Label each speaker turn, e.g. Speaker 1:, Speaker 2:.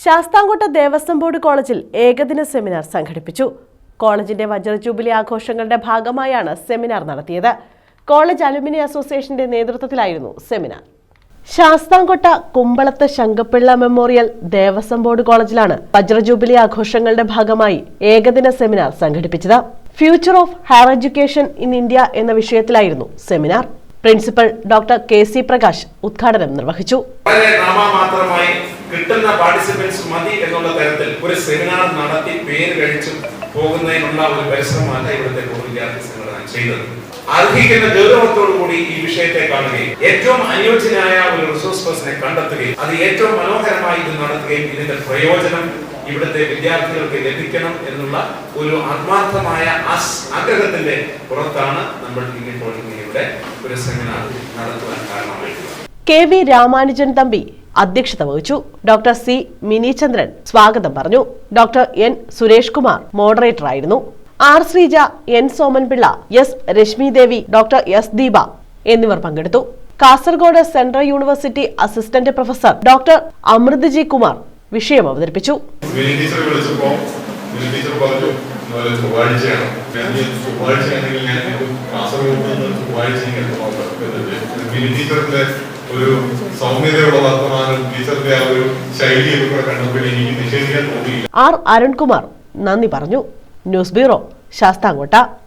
Speaker 1: Sasthamkotta Devaswom board കോളേജിൽ ഏകദിന seminar സംഘടിപ്പിച്ചു. കോളേജിന്റെ വജ്ര ജൂബിലി ആഘോഷങ്ങളുടെ ഭാഗമായാണ് സെമിനാർ നടത്തിയത്. കോളേജ് അലുമിനി അസോസിയേഷന്റെ നേതൃത്വത്തിലായിരുന്നു seminar. Sasthamkotta കുമ്പളത്ത് Sankapillai memorial Devaswom board കോളേജിലാണ് വജ്ര ജൂബിലി ആഘോഷങ്ങളുടെ ഭാഗമായി ഏകദിന സെമിനാർ സംഘടിപ്പിച്ചത്. Future of higher education in India എന്ന വിഷയത്തിലായിരുന്നു seminar. Principal doctor K C Prakash ഉദ്ഘാടനം നിർവഹിച്ചു.
Speaker 2: വളരെ നാമമാത്രമായി കിട്ടുന്ന പാർട്ടിസിപ്പൻസ് മതി എന്നുള്ള തരത്തിൽ ഒരു സെമിനാർ നടത്തി പേര് കഴിച്ചു പോകുന്നതിനുള്ള ഒരു പരിശ്രമമല്ല ഇവിടുത്തെ വിദ്യാർത്ഥി സംഘടന ചെയ്തത്. അർഹിക്കുന്ന ഗൗരവത്തോടു കൂടി ഈ വിഷയത്തെ കാണുകയും ഏറ്റവും അനുയോജ്യനായ ഒരു റിസോഴ്സ് പേഴ്സണെ കണ്ടെത്തുകയും അത് ഏറ്റവും മനോഹരമായി ഇത് നടത്തുകയും ഇതിന്റെ പ്രയോജനം ഇവിടുത്തെ വിദ്യാർത്ഥികൾക്ക് ലഭിക്കണം എന്നുള്ള ഒരു ആത്മാർത്ഥമായ ആഗ്രഹത്തിന്റെ പുറത്താണ് നമ്മൾ ഇന്നിപ്പോൾ ഇവിടെ ഒരു സെമിനാർ നടത്തുവാൻ കാരണമായിട്ടുള്ളത്.
Speaker 1: കെ രാമാനുജൻ തമ്പി അധ്യക്ഷത വഹിച്ചു. ഡോക്ടർ സി മിനിചന്ദ്രൻ സ്വാഗതം പറഞ്ഞു. Doctor N Suresh Kumar moderator ആയിരുന്നു. R Sreeja N Somanpillai S Rashmi Devi doctor S Deepa എന്നിവർ പങ്കെടുത്തു. Kasaragod central university assistant professor doctor Amrit G Kumar വിഷയം അവതരിപ്പിച്ചു.
Speaker 3: ചൊവ്വാഴ്ചയാണ്. ചൊവ്വാഴ്ചയാണെങ്കിൽ ഞാൻ കാസർഗോഡ് നിന്ന് ചൊവ്വാഴ്ച ടീച്ചറിന്റെ ഒരു സൗമ്യതയുള്ള വർത്തമാനം ടീച്ചറിന്റെ ആ ഒരു ശൈലിയൊക്കെ കൂടെ കണ്ടപ്പോൾ എനിക്ക് നിഷേധിക്കാൻ തോന്നിയില്ല.
Speaker 1: ആർ അരുൺകുമാർ നന്ദി പറഞ്ഞു. News bureau Sasthamkotta.